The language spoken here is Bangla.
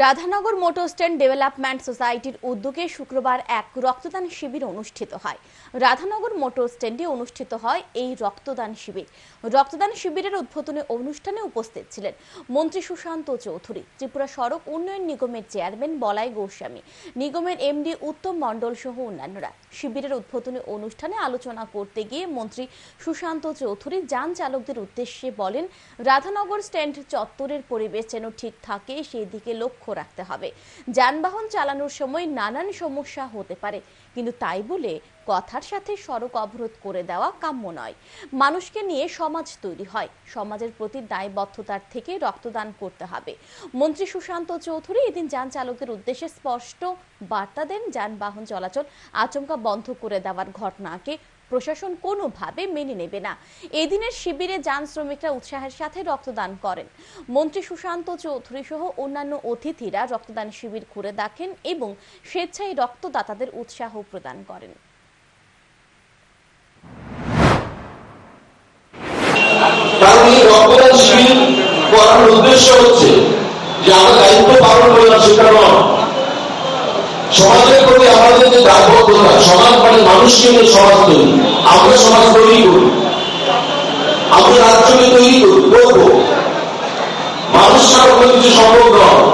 রাধানগর মোটর স্ট্যান্ড ডেভেলপমেন্ট সোসাইটির উদ্যোগে শুক্রবার এক রক্তদান শিবির অনুষ্ঠিত হয়। রাধানগর মোটর স্ট্যান্ডে অনুষ্ঠিত হয় এই রক্তদান শিবির। রক্তদান শিবিরের উদ্বোধনী অনুষ্ঠানে উপস্থিত ছিলেন মন্ত্রী সুশান্ত চৌধুরী, ত্রিপুরা সড়ক উন্নয়ন নিগমের চেয়ারম্যান বলাই গোস্বামী, নিগমের এমডি উত্তম মণ্ডল সহ অন্যান্যরা। শিবিরের উদ্বোধনী অনুষ্ঠানে আলোচনা করতে গিয়ে মন্ত্রী সুশান্ত চৌধুরী যান চালকদের উদ্দেশ্যে বলেন, রাধানগর স্ট্যান্ড চত্বরের পরিবেশ যেন ঠিক থাকে সেই দিকে লক্ষ্য রাখতে হবে। যানবাহন চালানোর সময় নানান সমস্যা হতে পারে, কিন্তু তাই বলে কথার সাথে সড়ক অবরোধ করে দেওয়া কাম্য নয়। মানুষকে নিয়ে সমাজ তৈরি হয়, সমাজের প্রতি দায়বদ্ধতার থেকে রক্তদান করতে হবে। মন্ত্রী সুশান্ত চৌধুরী এদিন যান চালকের উদ্দেশ্যে স্পষ্ট বার্তা দেন, যানবাহন চলাচল আচমকা বন্ধ করে দেওয়ার ঘটনাকে প্রশাসন কোনোভাবে মেনে নেবে না। এদিনের শিবিরে যান শ্রমিকরা উৎসাহের সাথে রক্তদান করেন। মন্ত্রী সুশান্ত চৌধুরী সহ অন্যান্য অতিথিরা রক্তদান শিবির ঘুরে দেখেন এবং স্বেচ্ছায় রক্তদাতাদের উৎসাহ প্রদান করেন। রক্তদান শিবির করার উদ্দেশ্য হচ্ছে যে আমরা দায়িত্ব পালন করলাম সেটা নয়। সমাজের প্রতি আমাদের যে দায়বদ্ধতা মানুষকে সমাজ তৈরি। আমরা সমাজ তৈরি করি। আমরা রাজ্যকে তৈরি করি। মানুষ ছাড়া কোনো কিছু সম্ভব নয়।